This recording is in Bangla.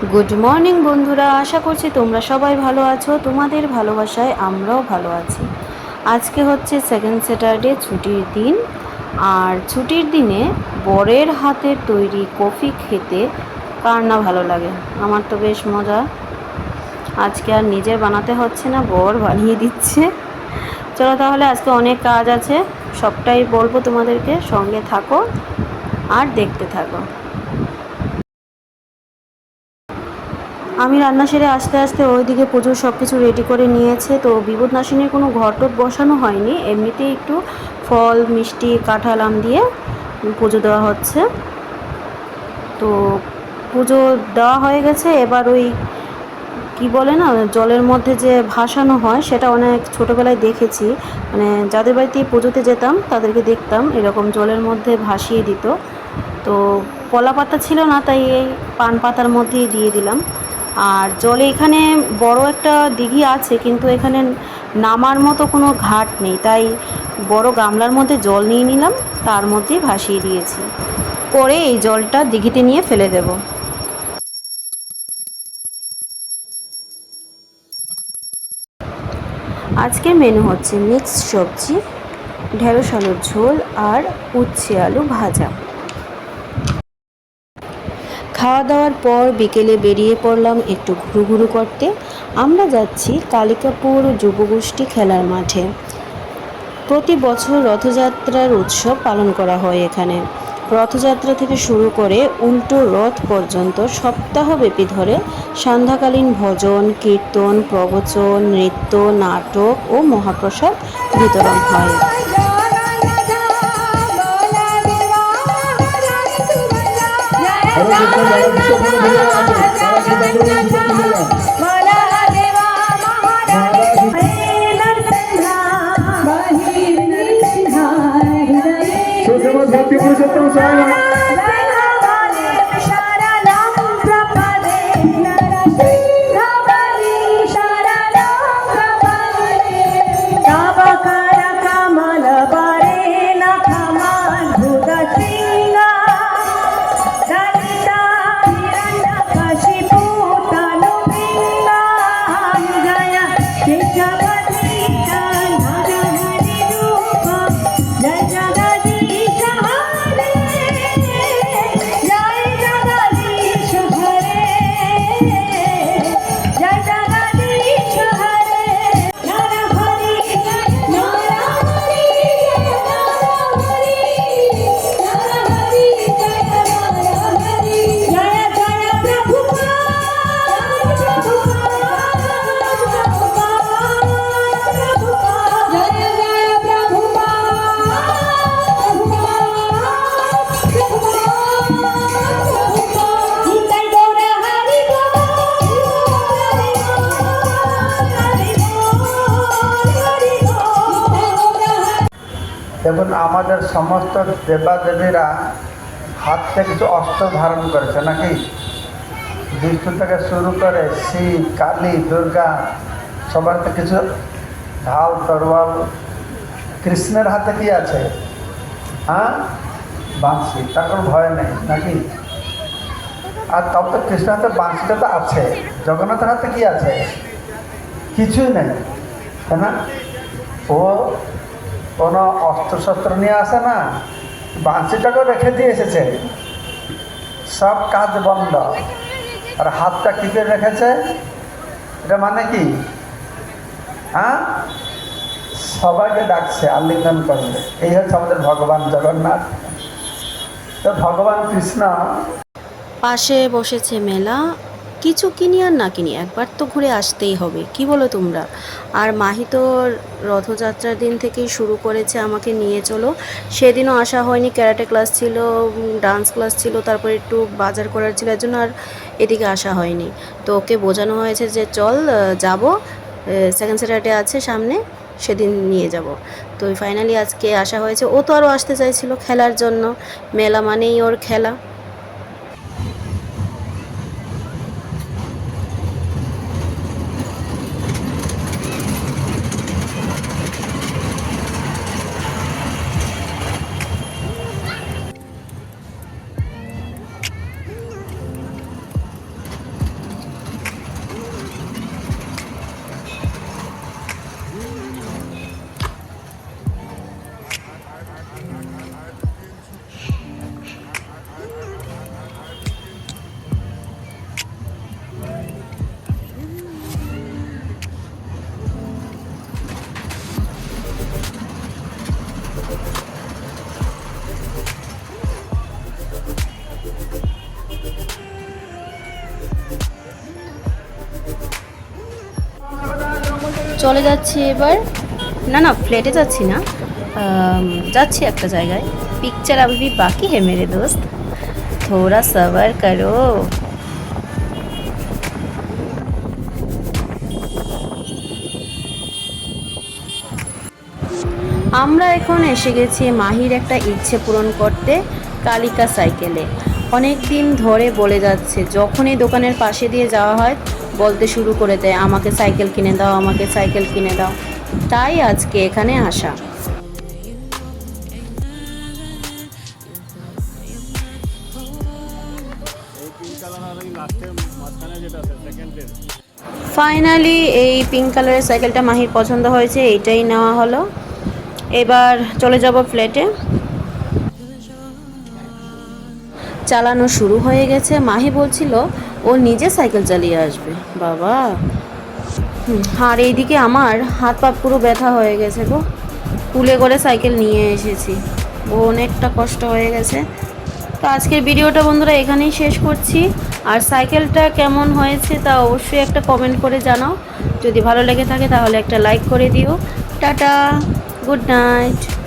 গুড মর্নিং বন্ধুরা। আশা করছি তোমরা সবাই ভালো আছো। তোমাদের ভালোবাসায় আমরাও ভালো আছি। আজকে হচ্ছে সেকেন্ড স্যাটারডে ছুটির দিন। আর ছুটির দিনে বরের হাতের তৈরি কফি খেতে কার না ভালো লাগে? আমার তো বেশ মজা। আজকে আর নিজে বানাতে হচ্ছে না, বর বানিয়ে দিচ্ছে। চলো তাহলে আজকে অনেক কাজ আছে। সবটাই বলব তোমাদেরকে। সঙ্গে থাকো আর দেখতে থাকো। আমি রান্না সেরে আস্তে আস্তে ওইদিকে পুজোর সব কিছু রেডি করে নিয়েছে। তো বিপদ নাশিনীর কোনো ঘটট বসানো হয়নি। এমনিতেই একটু ফল, মিষ্টি, কাঁঠাল, আম দিয়ে পুজো দেওয়া হচ্ছে। তো পুজো দেওয়া হয়ে গেছে। এবার ওই কি বলে না, জলের মধ্যে যে ভাসানো হয়, সেটা অনেক ছোটোবেলায় দেখেছি। মানে যাদের বাড়িতে পুজোতে যেতাম, তাদেরকে দেখতাম এরকম জলের মধ্যে ভাসিয়ে দিত। তো কলা পাতা ছিল না, তাই এই পান পাতার মধ্যেই দিয়ে দিলাম। আর জলে এখানে বড় একটা দিঘি আছে, কিন্তু এখানে নামার মতো কোনো ঘাট নেই। তাই বড় গামলার মধ্যে জল নিয়ে নিলাম, তার মধ্যে ভাসিয়ে দিয়েছি। পরে এই জলটা দিঘিতে নিয়ে ফেলে দেবো। আজকের মেনু হচ্ছে মিক্সড সবজি, ঢেঁড়স আলুর ঝোল আর উচ্ছে আলু ভাজা। খাওয়া দাওয়ার পর বিকেলে বেরিয়ে পড়লাম একটু ঘুরু ঘুরু করতে। আমরা যাচ্ছি কালিকাপুর যুবগোষ্ঠী খেলার মাঠে। প্রতি বছর রথযাত্রার উৎসব পালন করা হয় এখানে। রথযাত্রা থেকে শুরু করে উল্টো রথ পর্যন্ত সপ্তাহব্যাপী ধরে সান্ধ্যাকালীন ভজন, কীর্তন, প্রবচন, নৃত্য, নাটক ও মহাপ্রসাদ বিতরণ হয়। আরও যেটা দেখুন আমাদের সমস্ত দেবাদেবীরা হাতে কিছু অস্ত্র ধারণ করেছে নাকি? বিষ্ণু থেকে শুরু করে শিব, কালী, দুর্গা, সবার তো কিছু ঢাল, তরোয়াল, কৃষ্ণের হাতে কি আছে? হ্যাঁ? বাঁশি, তার কোনো ভয় নেই, নাকি? আর তব তো কৃষ্ণের হাতে বাঁশিটা তো আছে, জগন্নাথের হাতে কি আছে? কিছুই নেই, তাই না? ও কোনো অস্ত্রশস্ত্র নিয়ে আসে না, বাঁশিটাকেও রেখে দিয়ে এসেছে। সব কাজ বন্ধ। আর হাতটা করে রেখেছে? এটা মানে কি? হ্যাঁ? সবাইকে ডাকছে, আলিঙ্গন করবে এই হচ্ছে আমাদের ভগবান জগন্নাথ। তো ভগবান কৃষ্ণ। পাশে বসেছে মেলা। কিছু কিনি আর না কিনি, একবার তো ঘুরে আসতেই হবে, কি বলো তোমরা? আর মাহি তো রথযাত্রার দিন থেকেই শুরু করেছে আমাকে নিয়ে চলো। সেদিনও আসা হয়নি, ক্যারাটে ক্লাস ছিল, ডান্স ক্লাস ছিল, তারপর একটু বাজার করার ছিল, এর জন্য আর এদিকে আসা হয়নি। তো ওকে বোঝানো হয়েছে যে চল যাব সেকেন্ড স্যাটারডে আছে সামনে, সেদিন নিয়ে যাব। তো ফাইনালি আজকে আসা হয়েছে। ও তো আরও আসতে চাইছিল খেলার জন্য। মেলা মানেই ওর খেলা। চলে যাচ্ছি এবার। না না ফ্ল্যাটে যাচ্ছি না। যাচ্ছি একটা জায়গায়। পিকচার আবি বাকি হে মেরে দোস্ত। থোড়া সবার করো। আমরা এখন এসে গেছি মাহির একটা ইচ্ছে পূরণ করতে কালিকা সাইকেলে। অনেক দিন ধরে বলে যাচ্ছে, যখনই দোকানের পাশে দিয়ে যাওয়া হয়, বলতে শুরু করে দেয়, আমাকে সাইকেল কিনে দাও, আমাকে সাইকেল কিনে দাও। তাই আজকে এখানে আসা। ফাইনালি এই পিঙ্ক কালারের সাইকেলটা মাহির পছন্দ হয়েছে, এইটাই নেওয়া হলো। এবার চলে যাব ফ্ল্যাটে। চালানো শুরু হয়ে গেছে। মাহি বলছিল, ও নিজে সাইকেল চালিয়ে আসবে। বাবা। আর এইদিকে আমার হাত পা পুরো ব্যথা হয়ে গেছে গো। কুলে করে সাইকেল নিয়ে এসেছি। ও অনেকটা কষ্ট হয়ে গেছে। তো আজকের ভিডিওটা বন্ধুরা এখানেই শেষ করছি। আর সাইকেলটা কেমন হয়েছে তা অবশ্যই একটা কমেন্ট করে জানাও। যদি ভালো লেগে থাকে তাহলে একটা লাইক করে দিও। টাটা! Good night